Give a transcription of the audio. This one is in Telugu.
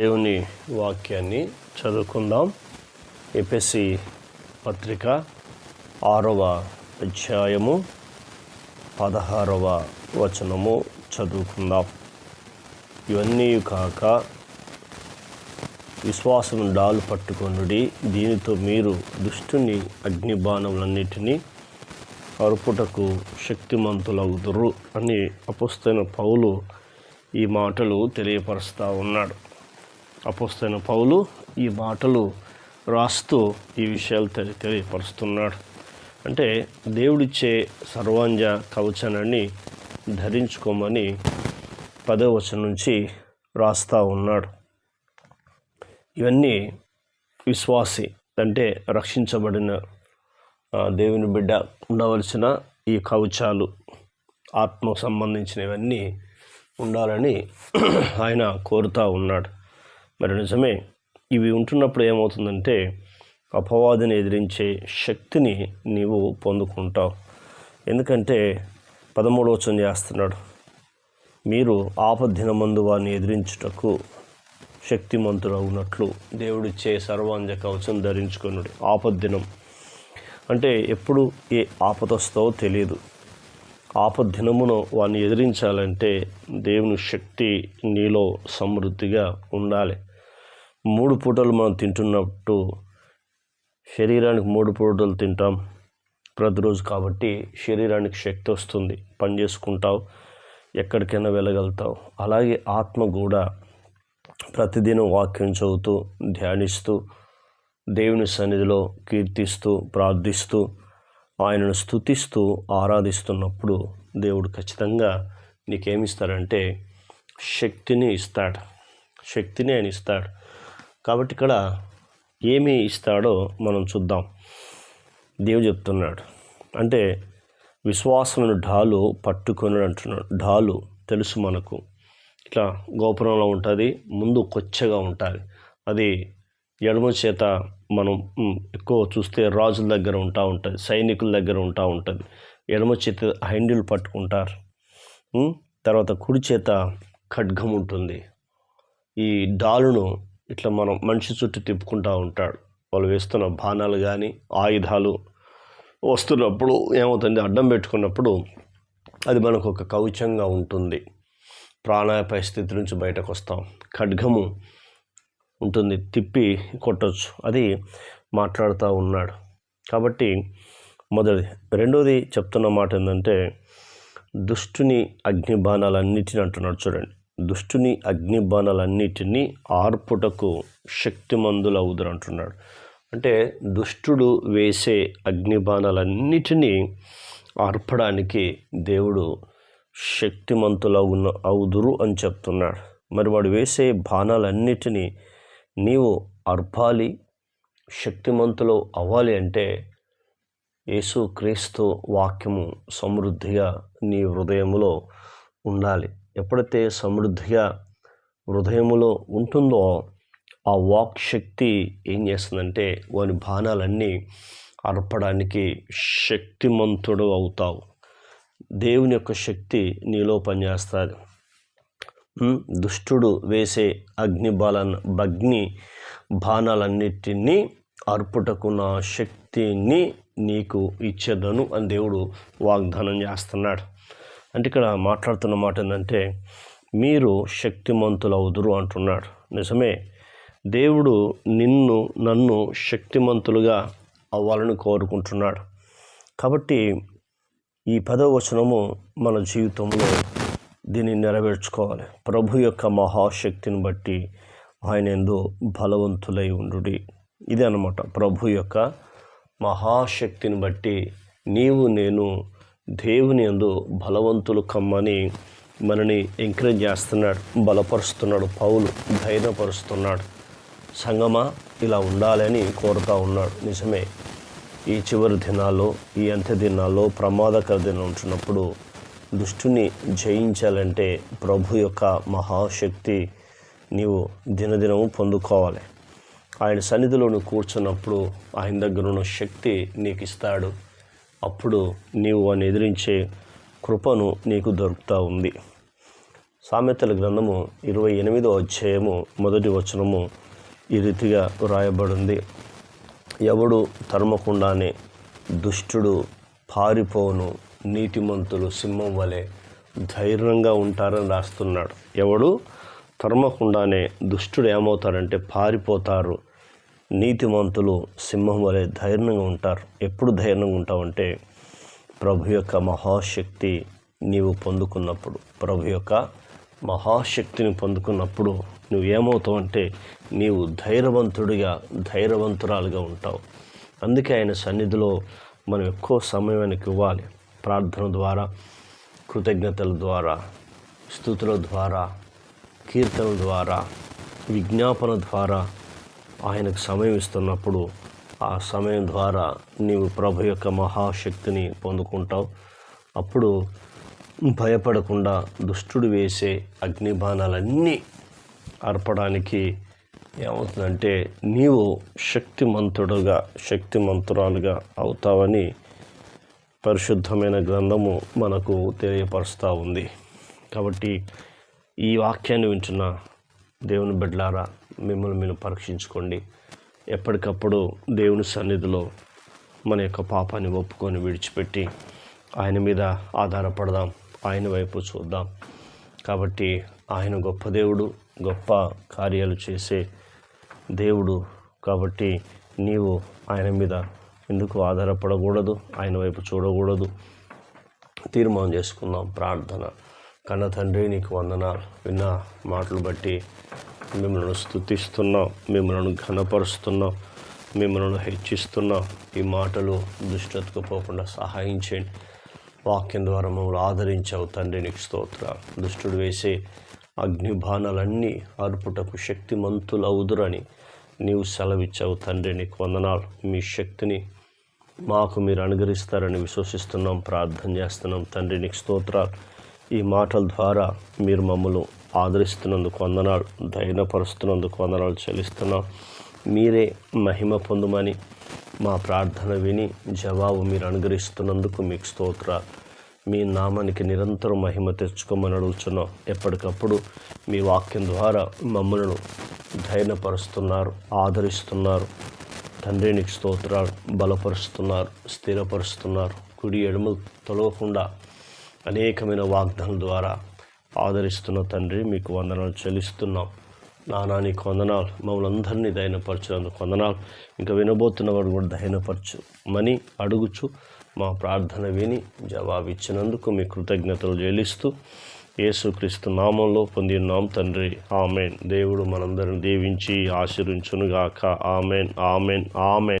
దేవుని వాక్యాన్ని చదువుకుందాం. ఎపిసి పత్రిక ఆరవ అధ్యాయము పదహారవ వచనము చదువుకుందాం. ఇవన్నీ కాక విశ్వాసం డాలు పట్టుకొనుడి దీనితో మీరు దుష్టుని అగ్నిబాణములన్నిటినీ అరుపుటకు శక్తిమంతులవుదురు అని అపుస్తైన పౌలు ఈ మాటలు తెలియపరుస్తూ ఉన్నాడు. అపోస్తైన పౌలు ఈ మాటలు రాస్తూ ఈ విషయాలు తెలి తెలియపరుస్తున్నాడు. అంటే దేవుడిచ్చే సర్వాంజ కవచనాన్ని ధరించుకోమని పదవచనం నుంచి రాస్తూ ఉన్నాడు. ఇవన్నీ విశ్వాసి అంటే రక్షించబడిన దేవుని బిడ్డ ఉండవలసిన ఈ కవచాలు ఆత్మకు సంబంధించినవన్నీ ఉండాలని ఆయన కోరుతూ ఉన్నాడు. మరి నిజమే ఇవి ఉంటున్నప్పుడు ఏమవుతుందంటే అపవాదిని ఎదిరించే శక్తిని నీవు పొందుకుంటావు. ఎందుకంటే పదమూడవచనం చేస్తున్నాడు మీరు ఆపద్దినమందు వారిని ఎదిరించుటకు శక్తిమంతుడు అవునట్లు దేవుడిచ్చే సర్వాంజ కవచం ధరించుకున్నాడు ఆపద్దినం అంటే ఎప్పుడు ఏ ఆపదొస్తో తెలియదు ఆపద్దినమును వాడిని ఎదిరించాలంటే దేవుని శక్తి నీలో సమృద్ధిగా ఉండాలి. మూడు పూటలు మనం తింటున్నట్టు శరీరానికి మూడు పూటలు తింటాం ప్రతిరోజు కాబట్టి శరీరానికి శక్తి వస్తుంది. పని చేసుకుంటావు ఎక్కడికైనా వెళ్ళగలుగుతావు. అలాగే ఆత్మ కూడా ప్రతిదినం వాక్యం చదువుతూ ధ్యానిస్తూ దేవుని సన్నిధిలో కీర్తిస్తూ ప్రార్థిస్తూ ఆయనను స్తుతిస్తూ ఆరాధిస్తున్నప్పుడు దేవుడు ఖచ్చితంగా నీకేమిస్తాడంటే శక్తిని ఇస్తాడు. శక్తిని ఆయన ఇస్తాడు. కాబట్టి ఇక్కడ ఏమి ఇస్తాడో మనం చూద్దాం. దేవుడు చెప్తున్నాడు. అంటే విశ్వాసమును ఢాలు పట్టుకొని అంటున్నాడు. ఢాలు తెలుసు మనకు. ఇట్లా గోపురంలో ఉంటుంది ముందు కొచ్చగా ఉంటుంది. అది ఎడమ చేత మనం ఎక్కువ చూస్తే రాజుల దగ్గర ఉంటా ఉంటుంది సైనికుల దగ్గర ఉంటా ఉంటుంది. ఎడమ చేత హైండిల్ పట్టుకుంటారు. తర్వాత కుడి చేత ఖడ్గం ఉంటుంది. ఈ డాలును ఇట్లా మనం మనిషి చుట్టూ తిప్పుకుంటూ ఉంటాడు. వాళ్ళు వేస్తున్న బాణాలు కానీ ఆయుధాలు వస్తున్నప్పుడు ఏమవుతుంది? అడ్డం పెట్టుకున్నప్పుడు అది మనకు ఒక కవచంగా ఉంటుంది. ప్రాణాపాయ స్థితి నుంచి బయటకు వస్తాం ఖడ్గము ఉంటుంది. తిప్పి కొట్టచ్చు. అది మాట్లాడుతూ ఉన్నాడు. కాబట్టి మొదటిది. రెండోది చెప్తున్న మాట ఏంటంటే దుష్టుని అగ్ని బాణాలన్నిటిని అంటున్నాడు చూడండి. దుష్టుని అగ్ని బాణాలన్నిటినీ ఆర్పుటకు శక్తిమందులవుదురు అంటున్నాడు అంటే దుష్టుడు వేసే అగ్నిబాణాలన్నిటినీ ఆర్పడానికి దేవుడు శక్తిమంతులవున అవుదురు అని చెప్తున్నాడు. మరి వాడు వేసే బాణాలన్నిటినీ నీవు అర్పాలి శక్తిమంతులు అవ్వాలి అంటే యేసు క్రీస్తు వాక్యము సమృద్ధిగా నీ హృదయంలో ఉండాలి. ఎప్పుడైతే సమృద్ధిగా హృదయములో ఉంటుందో ఆ వాక్ శక్తి ఏం చేస్తుందంటే వాని బాణాలన్నీ అర్పడానికి శక్తిమంతుడు అవుతావు. దేవుని యొక్క శక్తి నీలో పనిచేస్తుంది. దుష్టుడు వేసే అగ్ని బాలన్ అగ్ని బాణాలన్నిటినీ అర్పుటకు నా శక్తిని నీకు ఇచ్చేదను అని దేవుడు వాగ్దానం చేస్తున్నాడు. అంటే ఇక్కడ మాట్లాడుతున్న మాట ఏంటంటే మీరు శక్తిమంతులవుదురు అంటున్నాడు. నిజమే. దేవుడు నిన్ను నన్ను శక్తిమంతులుగా అవ్వాలని కోరుకుంటున్నాడు. కాబట్టి ఈ పదవచనము మన జీవితంలో దీన్ని నెరవేర్చుకోవాలి. ప్రభు యొక్క మహాశక్తిని బట్టి ఆయన ఎందు బలవంతులై ఉండు ఇదే అనమాట ప్రభు యొక్క మహాశక్తిని బట్టి నీవు నేను దేవుని అందు బలవంతులు కమ్మని మనని ఎంకరేజ్ చేస్తున్నాడు బలపరుస్తున్నాడు. పౌలు ధైర్యపరుస్తున్నాడు. సంగమా ఇలా ఉండాలని కోరుతా ఉన్నాడు. నిజమే ఈ చివరి దినాల్లో ఈ అంత్య దినాల్లో ప్రమాదకర దినం ఉంటున్నప్పుడు దుష్టుని జయించాలంటే ప్రభు యొక్క మహాశక్తి నీవు దినదినము పొందుకోవాలి. ఆయన సన్నిధిలో నువ్వు కూర్చున్నప్పుడు ఆయన దగ్గర ఉన్న శక్తి నీకు ఇస్తాడు అప్పుడు నీవు వాడిని ఎదిరించే కృపను నీకు దొరుకుతూ ఉంది. సామెతల గ్రంథము ఇరవై ఎనిమిదో అధ్యాయము మొదటి వచనము ఈ రీతిగా వ్రాయబడింది. ఎవడు తరమకుండానే దుష్టుడు పారిపోను నీతిమంతులు సింహం వలె ధైర్యంగా ఉంటారని రాస్తున్నాడు. ఎవడు తరమకుండానే దుష్టుడు ఏమవుతారంటే పారిపోతారు నీతిమంతులు సింహం వలె ధైర్యంగా ఉంటారు. ఎప్పుడు ధైర్యంగా ఉంటావంటే ప్రభు యొక్క మహాశక్తి నీవు పొందుకున్నప్పుడు. ప్రభు యొక్క మహాశక్తిని పొందుకున్నప్పుడు నువ్వు ఏమవుతావు అంటే నీవు ధైర్యవంతుడిగా ధైర్యవంతురాలుగా ఉంటావు. అందుకే ఆయన సన్నిధిలో మనం ఎక్కువ సమయం ఆయనకి ఇవ్వాలి. ప్రార్థన ద్వారా కృతజ్ఞతల ద్వారా స్థుతుల ద్వారా కీర్తనల ద్వారా విజ్ఞాపన ద్వారా ఆయనకు సమయం ఇస్తున్నప్పుడు ఆ సమయం ద్వారా నీవు ప్రభు యొక్క మహాశక్తిని పొందుకుంటావు. అప్పుడు భయపడకుండా దుష్టుడు వేసే అగ్నిబాణాలన్నీ అర్పడానికి ఏమవుతుందంటే నీవు శక్తిమంతుడుగా శక్తిమంతురాలుగా అవుతావని పరిశుద్ధమైన గ్రంథము మనకు తెలియపరుస్తూ ఉంది. కాబట్టి ఈ వాక్యాన్ని వింటున్న దేవుని బిడ్లారా మిమ్మల్ని మీరు పరీక్షించుకోండి. ఎప్పటికప్పుడు దేవుని సన్నిధిలో మన యొక్క పాపాన్ని ఒప్పుకొని విడిచిపెట్టి ఆయన మీద ఆధారపడదాం. ఆయన వైపు చూద్దాం. కాబట్టి ఆయన గొప్ప దేవుడు గొప్ప కార్యాలు చేసే దేవుడు కాబట్టి నీవు ఆయన మీద ఎందుకు ఆధారపడకూడదు? ఆయన వైపు చూడకూడదు. తీర్మానం చేసుకుందాం. ప్రార్థన. కన్న తండ్రి నీకు వందనాలు. విన్న మాటలు బట్టి మిమ్మల్ని స్థుతిస్తున్నాం మిమ్మల్ని ఘనపరుస్తున్నాం మిమ్మల్ని హెచ్చిస్తున్నాం. ఈ మాటలు దుష్టతకు పోకుండా సహాయం చేయండి. వాక్యం ద్వారా మమ్మల్ని ఆదరించావు తండ్రి నీకు స్తోత్ర. దుష్టుడు వేసే అగ్నిబాణాలన్నీ అర్పుటకు శక్తిమంతులు అవుదురని నీవు సెలవిచ్చావు తండ్రి నీకు వందనాలు. మీ శక్తిని మాకు మీరు అనుగరిస్తారని విశ్వసిస్తున్నాం ప్రార్థన చేస్తున్నాం తండ్రి నీకు స్తోత్రాలు. ఈ మాటల ద్వారా మీరు మమ్మల్ని ఆదరిస్తున్నందుకు వందనాలు ధైర్యపరుస్తున్నందుకు వందనాలు చెల్లిస్తున్నాం. మీరే మహిమ పొందుమని మా ప్రార్థన విని జవాబు మీరు అనుగ్రహిస్తున్నందుకు మీకు స్తోత్ర. మీ నామానికి నిరంతరం మహిమ తెచ్చుకోమని అడుగుతున్నాం ఎప్పటికప్పుడు మీ వాక్యం ద్వారా మమ్మలను ధైర్యపరుస్తున్నారు ఆదరిస్తున్నారు. తండ్రి నీకు స్తోత్రాలు బలపరుస్తున్నారు స్థిరపరుస్తున్నారు. కుడి ఎడమలు తొలగకుండా అనేకమైన వాగ్దానం ద్వారా ఆదరిస్తున్న తండ్రి మీకు వందనాలు చెల్లిస్తున్నాం. నానా నీకు వందనాలు. మమ్మల్ని అందరినీ దయనపరచినందుకు వందనాలు. ఇంకా వినబోతున్నవాడు కూడా దయనపరచు మని అడుగుచు మా ప్రార్థన విని జవాబిచ్చినందుకు మీ కృతజ్ఞతలు చెల్లిస్తూ యేసుక్రీస్తు నామంలో పొందినాం తండ్రి. ఆమెన్. దేవుడు మనందరిని దీవించి ఆశీర్వించునుగాక. ఆమెన్. ఆమెన్. ఆమెన్.